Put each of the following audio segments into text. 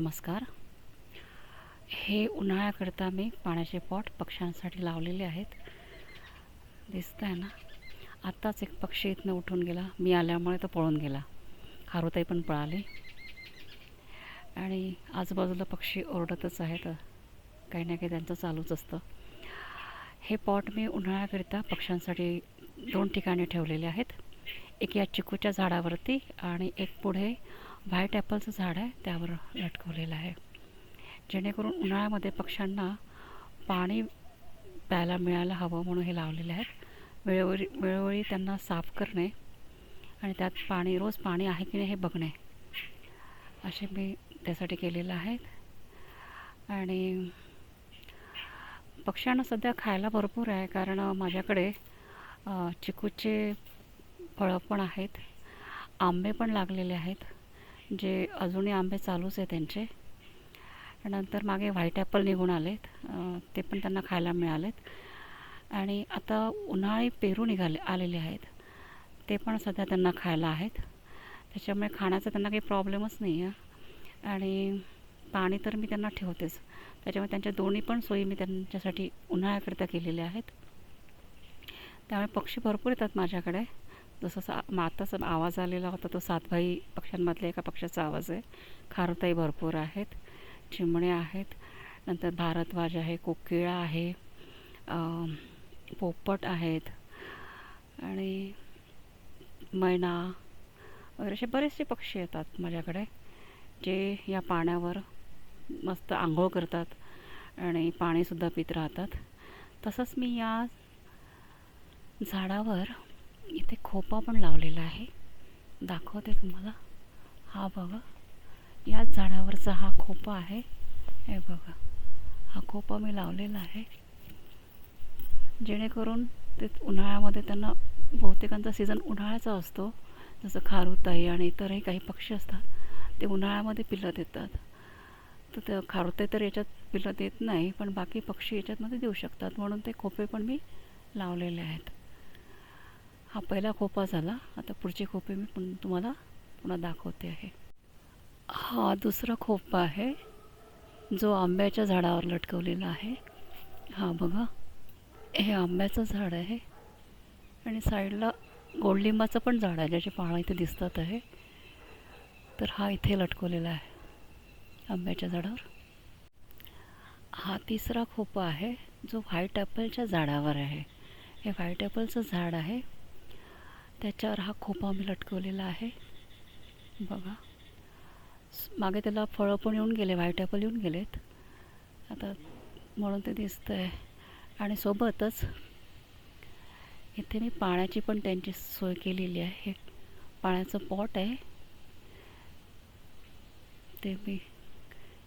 नमस्कार. हे उन्हाळ्याकरता मी पाण्याचे पॉट पक्ष्यांसाठी लावलेले आहेत. दिसत आहे ना? आत्ताच एक पक्षी इथनं उठून गेला. मी आल्यामुळे तो पळून गेला. खारुताई पण पळाली. आणि आजूबाजूला पक्षी ओरडतच आहेत. काही ना काही त्यांचं चालूच असतं. हे पॉट मी उन्हाळ्याकरिता पक्ष्यांसाठी दोन ठिकाणी ठेवलेले आहेत. एक या चिकूच्या झाडावरती आणि एक पुढे व्हाईट ॲपलचं झाड आहे त्यावर लटकवलेलं आहे. जेणेकरून उन्हाळ्यामध्ये पक्ष्यांना पाणी प्यायला मिळायला हवं म्हणून हे लावलेले आहेत. वेळोवेळी वेळोवेळी त्यांना साफ करणे आणि त्यात पाणी रोज पाणी आहे की नाही हे बघणे. असे मी त्यासाठी केलेलं आहे. आणि पक्ष्यांना सध्या खायला भरपूर आहे कारण माझ्याकडे चिकूचे फळं पण आहेत आंबे पण लागलेले आहेत. जे अजूनही आंबे चालूच आहे त्यांचे. नंतर मागे व्हाईट ॲपल निघून आलेत. ते पण त्यांना खायला मिळालेत. आणि आता उन्हाळी पेरू निघाले आलेले आहेत. ते पण सध्या त्यांना खायला आहेत. त्याच्यामुळे खाण्याचा त्यांना काही प्रॉब्लेमच नाही आहे. आणि पाणी तर मी त्यांना ठेवतेच. त्याच्यामुळे त्यांच्या दोन्ही पण सोयी मी त्यांच्यासाठी उन्हाळ्याकरिता केलेल्या आहेत. त्यामुळे पक्षी भरपूर येतात माझ्याकडे. जसं सा मग आवाज आलेला होता तो सातभाई पक्ष्यांमधल्या एका पक्षाचा आवाज आहे. खारुताई भरपूर आहेत चिमणे आहेत नंतर भारद्वाज आहे कोकिळा आहे पोपट आहेत आणि मैना वगैरे असे बरेचसे पक्षी येतात माझ्याकडे जे या पाण्यावर मस्त आंघोळ करतात आणि पाणीसुद्धा पित राहतात. तसंच मी या झाडावर इथे खोपा पण लावलेला आहे. दाखवते तुम्हाला. हा बघा. याच झाडावरचा हा खोपा आहे. हे बघा. हा खोपा मी लावलेला आहे. जेणेकरून ते उन्हाळ्यामध्ये त्यांना बहुतेकांचा सीझन उन्हाळ्याचा असतो. जसं खारुताई आणि इतरही काही पक्षी असतात ते उन्हाळ्यामध्ये पिलं देतात. तर त्या खारुताई तर याच्यात पिलं देत नाही पण बाकी पक्षी याच्यातमध्ये देऊ शकतात. म्हणून ते खोपे पण मी लावलेले आहेत. हा पहिला खोपा झाला. आता पुढचे खोपे मी पण तुम्हाला पुन्हा दाखवते आहे. हा दुसरा खोपा आहे जो आंब्याच्या झाडावर लटकवलेला आहे. हा बघा हे आंब्याचं झाड आहे आणि साईडला गोडलिंबाचं पण झाड आहे ज्याचे पानं इथे दिसतात आहे. तर हा इथे लटकवलेला आहे आंब्याच्या झाडावर. हा तिसरा खोपा आहे जो व्हाईट ॲपलच्या झाडावर आहे. हे व्हाईट ॲपलचं झाड आहे त्याच्यावर हा खोपा मी लटकवलेला आहे. बघा. मागे त्याला फळं पण येऊन गेले व्हाईट ॲपल येऊन गेलेत. आता म्हणून ते दिसतं आहे आणि सोबतच इथे मी पाण्याची पण त्यांची सोय केलेली आहे. पाण्याचं पॉट आहे. ते मी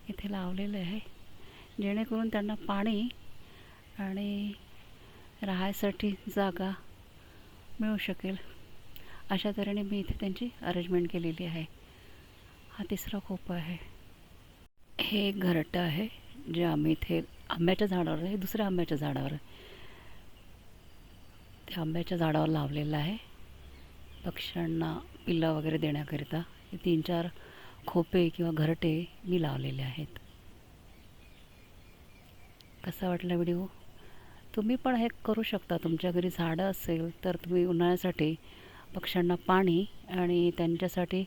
इथे लावलेलं आहे. जेणेकरून त्यांना पाणी आणि राहायसाठी जागा मिळू शकेल. अशा तऱ्हेने मी इथे त्यांची अरेंजमेंट केलेली आहे. हा तिसरा खोपा आहे. हे एक घरटं आहे जे आम्ही इथे आंब्याच्या झाडावर हे दुसऱ्या आंब्याच्या झाडावर. ते आंब्याच्या झाडावर लावलेलं आहे. पक्ष्यांना पिल्ला वगैरे देण्याकरिता हे तीन चार खोपे किंवा घरटे मी लावलेले आहेत. कसा वाटला व्हिडिओ तुम्ही पण हे करू शकता. तुमच्या घरी झाडं असेल तर तुम्ही उन्हाळ्यासाठी पक्ष्यांना पाणी आणि त्यांच्यासाठी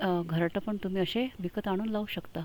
घरटं पण तुम्ही असे विकत आणून लावू शकता.